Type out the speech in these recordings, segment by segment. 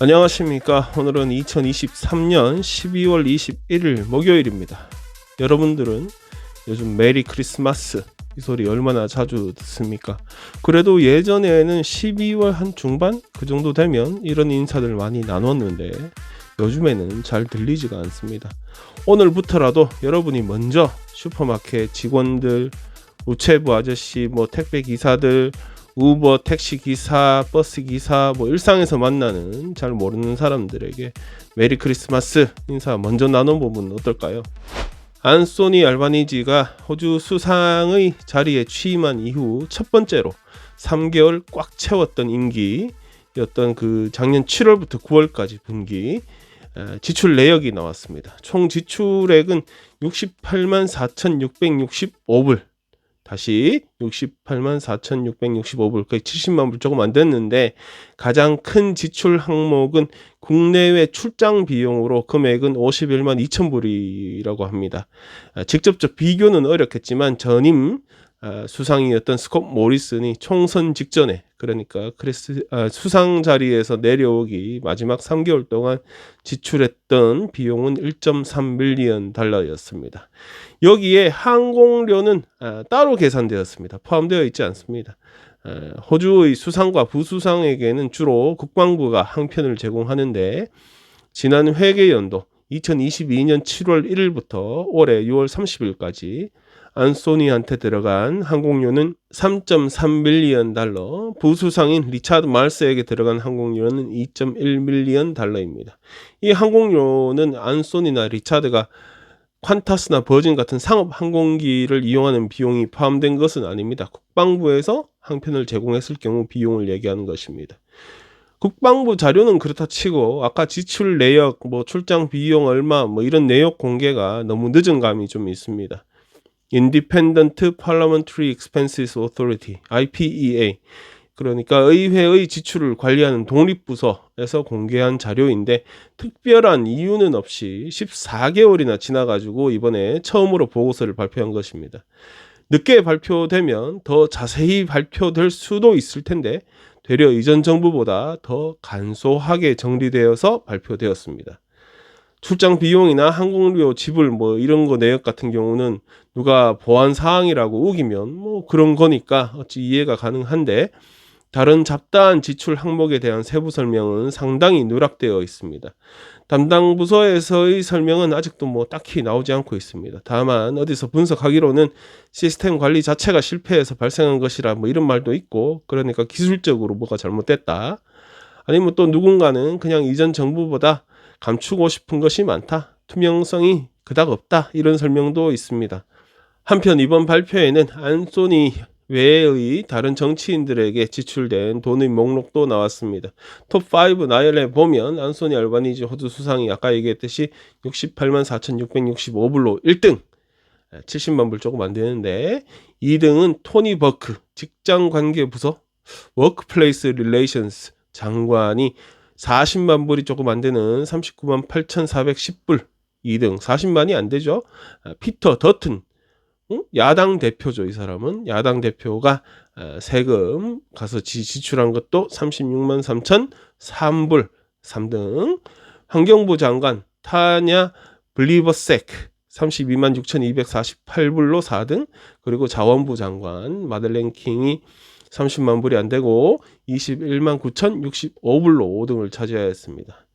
안녕하십니까. 오늘은 2023년 12월 21일 목요일입니다. 여러분들은 요즘 메리 크리스마스 이 소리 얼마나 자주 듣습니까? 그래도 예전에는 12월 한 중반 그 정도 되면 이런 인사들 많이 나눴는데 요즘에는 잘 들리지가 않습니다. 오늘부터라도 여러분이 먼저 슈퍼마켓 직원들, 우체부 아저씨, 뭐 택배 기사들, 우버, 택시 기사, 버스 기사, 뭐 일상에서 만나는 잘 모르는 사람들에게 메리 크리스마스 인사 먼저 나눠보면 어떨까요? 안소니 알바니지가 호주 수상의 자리에 취임한 이후 첫 번째로 3개월 꽉 채웠던 임기였던 그 작년 7월부터 9월까지 분기 지출 내역이 나왔습니다. 총 지출액은 68만 4,665불. 다시 68만 4,665불, 거의 70만 불 조금 안 됐는데 가장 큰 지출 항목은 국내외 출장 비용으로 금액은 51만 2천 불이라고 합니다. 직접적 비교는 어렵겠지만 전임 아, 수상이었던 스콧 모리슨이 총선 직전에 그러니까 크리스 아, 수상 자리에서 내려오기 마지막 3개월 동안 지출했던 비용은 1.3 밀리언 달러였습니다. 여기에 항공료는 아, 따로 계산되었습니다. 포함되어 있지 않습니다. 아, 호주의 수상과 부수상에게는 주로 국방부가 항편을 제공하는데 지난 회계연도 2022년 7월 1일부터 올해 6월 30일까지 안소니한테 들어간 항공료는 3.3 밀리언 달러, 부수상인 리차드 말스에게 들어간 항공료는 2.1 밀리언 달러입니다. 이 항공료는 안소니나 리차드가 퀀타스나 버진 같은 상업 항공기를 이용하는 비용이 포함된 것은 아닙니다. 국방부에서 항편을 제공했을 경우 비용을 얘기하는 것입니다. 국방부 자료는 그렇다 치고 아까 지출 내역, 뭐 출장 비용 얼마, 뭐 이런 내역 공개가 너무 늦은 감이 좀 있습니다. Independent Parliamentary Expenses Authority (IPEA) 그러니까 의회의 지출을 관리하는 독립부서에서 공개한 자료인데 특별한 이유는 없이 14개월이나 지나가지고 이번에 처음으로 보고서를 발표한 것입니다. 늦게 발표되면 더 자세히 발표될 수도 있을 텐데 되려 이전 정부보다 더 간소하게 정리되어서 발표되었습니다. 출장 비용이나 항공료 지불 뭐 이런 거 내역 같은 경우는 누가 보안 사항이라고 우기면 뭐 그런 거니까 어찌 이해가 가능한데 다른 잡다한 지출 항목에 대한 세부 설명은 상당히 누락되어 있습니다. 담당 부서에서의 설명은 아직도 뭐 딱히 나오지 않고 있습니다. 다만 어디서 분석하기로는 시스템 관리 자체가 실패해서 발생한 것이라 뭐 이런 말도 있고 그러니까 기술적으로 뭐가 잘못됐다. 아니면 또 누군가는 그냥 이전 정부보다 감추고 싶은 것이 많다. 투명성이 그닥 없다. 이런 설명도 있습니다. 한편 이번 발표에는 안소니 외의 다른 정치인들에게 지출된 돈의 목록도 나왔습니다. 톱5 나열해 보면 안소니 알바니지 호주 수상이 아까 얘기했듯이 68만 4,665불로 1등 70만 불 조금 안 되는데 2등은 토니 버크 직장관계부서 워크플레이스 릴레이션스 장관이 40만 불이 조금 안 되는 39만 8,410불 2등 40만이 안 되죠. 아, 피터 더튼 야당 대표죠. 이 사람은 야당 대표가 아, 세금 가서 지출한 것도 36만 3천 3불 3등 환경부 장관 타냐 블리버세크 32만 6,248불로 4등 그리고 자원부 장관 마들렌 킹이 30만 불이 안 되고 21만 9,065불로 5등을 차지하였습니다.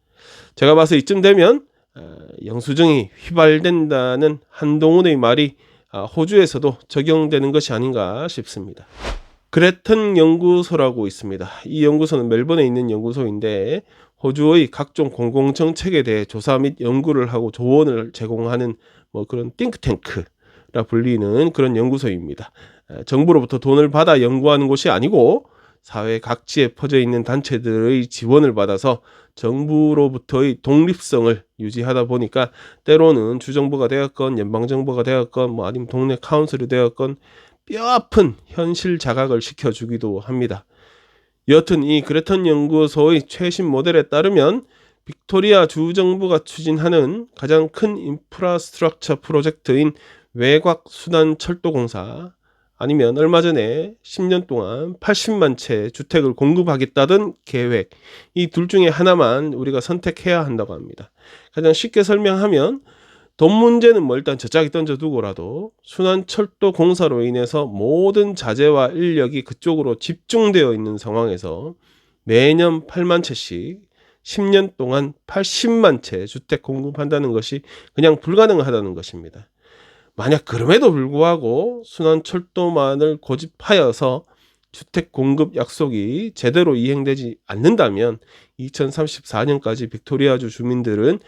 제가 봐서 이쯤 되면 어, 영수증이 휘발된다는 한동훈의 말이 아, 호주에서도 적용되는 것이 아닌가 싶습니다. 그레튼 연구소라고 있습니다. 이 연구소는 멜번에 있는 연구소인데 호주의 각종 공공 정책에 대해 조사 및 연구를 하고 조언을 제공하는 뭐 그런 띵크탱크라 불리는 그런 연구소입니다. 정부로부터 돈을 받아 연구하는 곳이 아니고 사회 각지에 퍼져 있는 단체들의 지원을 받아서 정부로부터의 독립성을 유지하다 보니까 때로는 주정부가 되었건 연방정부가 되었건 뭐 아니면 동네 카운슬이 되었건 뼈아픈 현실 자각을 시켜주기도 합니다. 여튼 이 그레턴 연구소의 최신 모델에 따르면 빅토리아 주정부가 추진하는 가장 큰 인프라스트럭처 프로젝트인 외곽 순환 철도 공사 아니면 얼마 전에 10년 동안 80만 채 주택을 공급하겠다던 계획 이 둘 중에 하나만 우리가 선택해야 한다고 합니다. 가장 쉽게 설명하면 돈 문제는 뭐 일단 저짝에 던져두고라도 순환철도 공사로 인해서 모든 자재와 인력이 그쪽으로 집중되어 있는 상황에서 매년 8만 채씩 10년 동안 80만 채 주택 공급한다는 것이 그냥 불가능하다는 것입니다. 만약 그럼에도 불구하고 순환 철도만을 고집하여서 주택 공급 약속이 제대로 이행되지 않는다면 2034년까지 빅토리아주 주민들은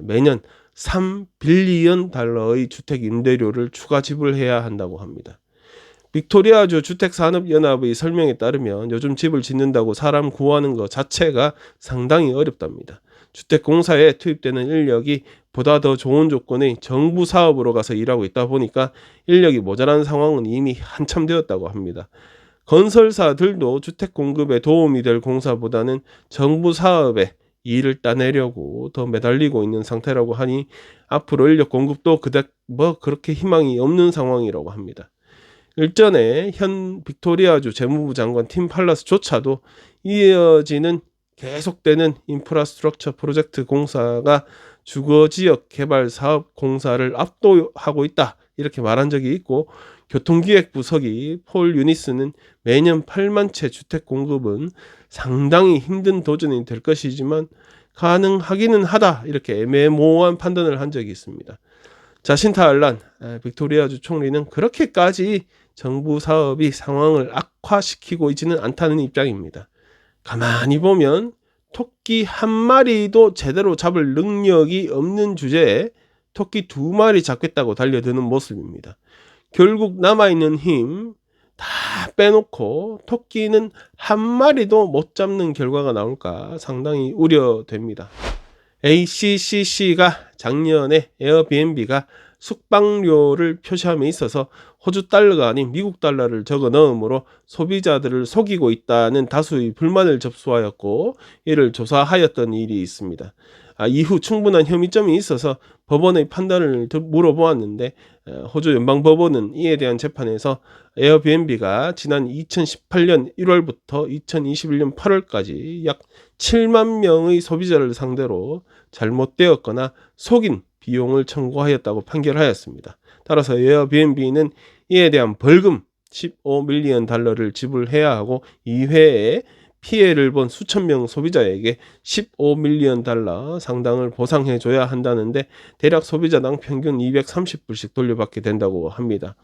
매년 3빌리언 달러의 주택 임대료를 추가 지불해야 한다고 합니다. 빅토리아주 주택산업연합의 설명에 따르면 요즘 집을 짓는다고 사람 구하는 것 자체가 상당히 어렵답니다. 주택공사에 투입되는 인력이 보다 더 좋은 조건의 정부 사업으로 가서 일하고 있다 보니까 인력이 모자란 상황은 이미 한참 되었다고 합니다. 건설사들도 주택 공급에 도움이 될 공사보다는 정부 사업에 일을 따내려고 더 매달리고 있는 상태라고 하니 앞으로 인력 공급도 그닥 뭐 그렇게 희망이 없는 상황이라고 합니다. 일전에 현 빅토리아주 재무부 장관 팀 팔러스조차도 이어지는 계속되는 인프라스트럭처 프로젝트 공사가 주거 지역 개발 사업 공사를 압도하고 있다. 이렇게 말한 적이 있고 교통기획부 서기 폴 유니스는 매년 8만 채 주택 공급은 상당히 힘든 도전이 될 것이지만 가능하기는 하다. 이렇게 애매모호한 판단을 한 적이 있습니다. 자신 타 알란 빅토리아 주 총리는 그렇게까지 정부 사업이 상황을 악화시키고 있지는 않다는 입장입니다. 가만히 보면 토끼 한 마리도 제대로 잡을 능력이 없는 주제에 토끼 두 마리 잡겠다고 달려드는 모습입니다. 결국 남아있는 힘 다 빼놓고 토끼는 한 마리도 못 잡는 결과가 나올까 상당히 우려됩니다. ACCC가 작년에 에어비앤비가 숙박료를 표시함에 있어서 호주 달러가 아닌 미국 달러를 적어 넣으므로 소비자들을 속이고 있다는 다수의 불만을 접수하였고 이를 조사하였던 일이 있습니다. 아, 이후 충분한 혐의점이 있어서 법원의 판단을 물어보았는데 호주 연방법원은 이에 대한 재판에서 에어비앤비가 지난 2018년 1월부터 2021년 8월까지 약 7만 명의 소비자를 상대로 잘못되었거나 속인 비용을 청구하였다고 판결하였습니다. 따라서 에어비앤비는 이에 대한 벌금 15밀리언 달러를 지불해야 하고 이회에 피해를 본 수천 명 소비자에게 15밀리언 달러 상당을 보상해 줘야 한다는데 대략 소비자당 평균 230불씩 돌려받게 된다고 합니다.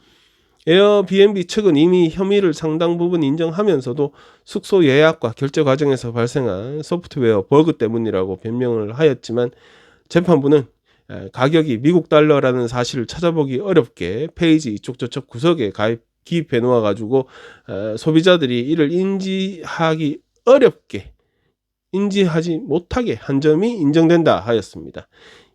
에어비앤비 측은 이미 혐의를 상당 부분 인정하면서도 숙소 예약과 결제 과정에서 발생한 소프트웨어 버그 때문이라고 변명을 하였지만 재판부는 가격이 미국 달러라는 사실을 찾아보기 어렵게 페이지 이쪽 저쪽 구석에 가입 기입해 놓아 가지고 소비자들이 이를 인지하기 어렵게 인지하지 못하게 한 점이 인정된다 하였습니다.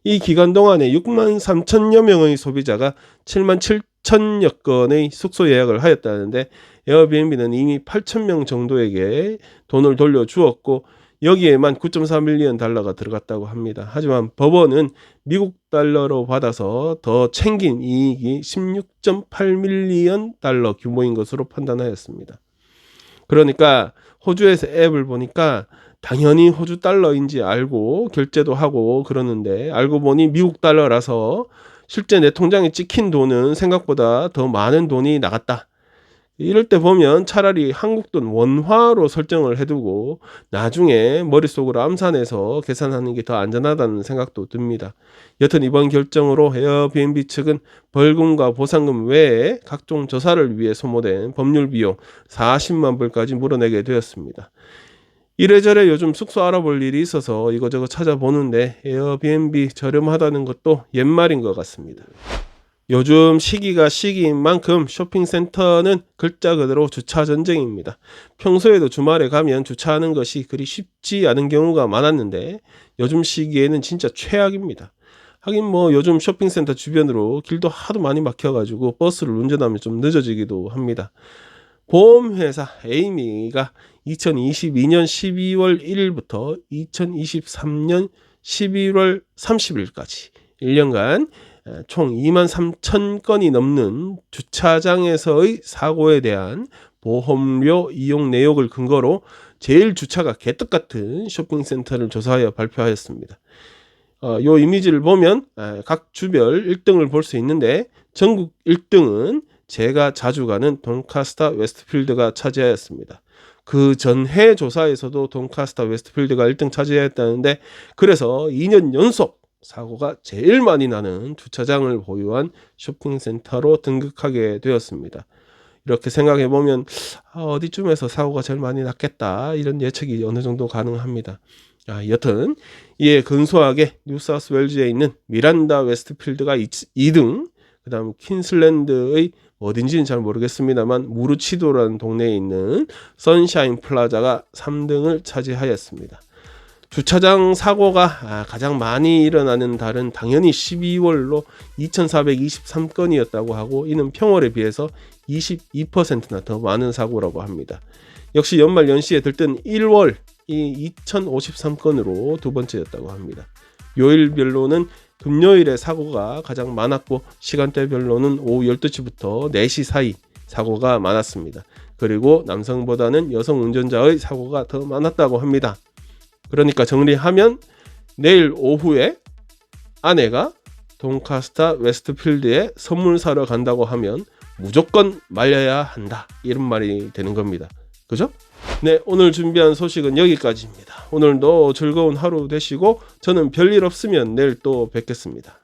이 기간 동안에 6만 3천여 명의 소비자가 7만 7천여 건의 숙소 예약을 하였다는데 에어비앤비는 이미 8천 명 정도에게 돈을 돌려주었고 여기에만 9.4밀리언 달러가 들어갔다고 합니다. 하지만 법원은 미국 달러로 받아서 더 챙긴 이익이 16.8밀리언 달러 규모인 것으로 판단하였습니다. 그러니까 호주에서 앱을 보니까 당연히 호주 달러인지 알고 결제도 하고 그러는데 알고 보니 미국 달러라서 실제 내 통장에 찍힌 돈은 생각보다 더 많은 돈이 나갔다. 이럴 때 보면 차라리 한국 돈 원화로 설정을 해두고 나중에 머릿속으로 암산해서 계산하는 게 더 안전하다는 생각도 듭니다. 여튼 이번 결정으로 에어비앤비 측은 벌금과 보상금 외에 각종 조사를 위해 소모된 법률 비용 40만 불까지 물어내게 되었습니다. 이래저래 요즘 숙소 알아볼 일이 있어서 이거저거 찾아보는데 에어비앤비 저렴하다는 것도 옛말인 것 같습니다. 요즘 시기가 시기인 만큼 쇼핑센터는 글자 그대로 주차 전쟁입니다. 평소에도 주말에 가면 주차하는 것이 그리 쉽지 않은 경우가 많았는데 요즘 시기에는 진짜 최악입니다. 하긴 뭐 요즘 쇼핑센터 주변으로 길도 하도 많이 막혀가지고 버스를 운전하면 좀 늦어지기도 합니다. 보험회사 에이미가 2022년 12월 1일부터 2023년 11월 30일까지 1년간 에, 총 2만 3천 건이 넘는 주차장에서의 사고에 대한 보험료 이용 내역을 근거로 제일 주차가 개떡 같은 쇼핑센터를 조사하여 발표하였습니다. 어, 요 이미지를 보면 에, 각 주별 1등을 볼 수 있는데 전국 1등은 제가 자주 가는 돈카스타 웨스트필드가 차지하였습니다. 그 전해 조사에서도 돈카스타 웨스트필드가 1등 차지했다는데 그래서 2년 연속 사고가 제일 많이 나는 주차장을 보유한 쇼핑센터로 등극하게 되었습니다. 이렇게 생각해 보면 아, 어디쯤에서 사고가 제일 많이 났겠다 이런 예측이 어느 정도 가능합니다. 아, 여튼 이에 근소하게 뉴사우스웨일즈에 있는 미란다 웨스트필드가 2등, 그다음 퀸슬랜드의 어딘지는 잘 모르겠습니다만 무르치도라는 동네에 있는 선샤인 플라자가 3등을 차지하였습니다. 주차장 사고가 아, 가장 많이 일어나는 달은 당연히 12월로 2,423건이었다고 하고 이는 평월에 비해서 22%나 더 많은 사고라고 합니다. 역시 연말 연시에 들뜬 1월 이 2,053건으로 두 번째였다고 합니다. 요일별로는 금요일에 사고가 가장 많았고 시간대별로는 오후 12시부터 4시 사이 사고가 많았습니다. 그리고 남성보다는 여성 운전자의 사고가 더 많았다고 합니다. 그러니까 정리하면 내일 오후에 아내가 돈카스타 웨스트필드에 선물 사러 간다고 하면 무조건 말려야 한다. 이런 말이 되는 겁니다. 그죠? 네, 오늘 준비한 소식은 여기까지입니다. 오늘도 즐거운 하루 되시고 저는 별일 없으면 내일 또 뵙겠습니다.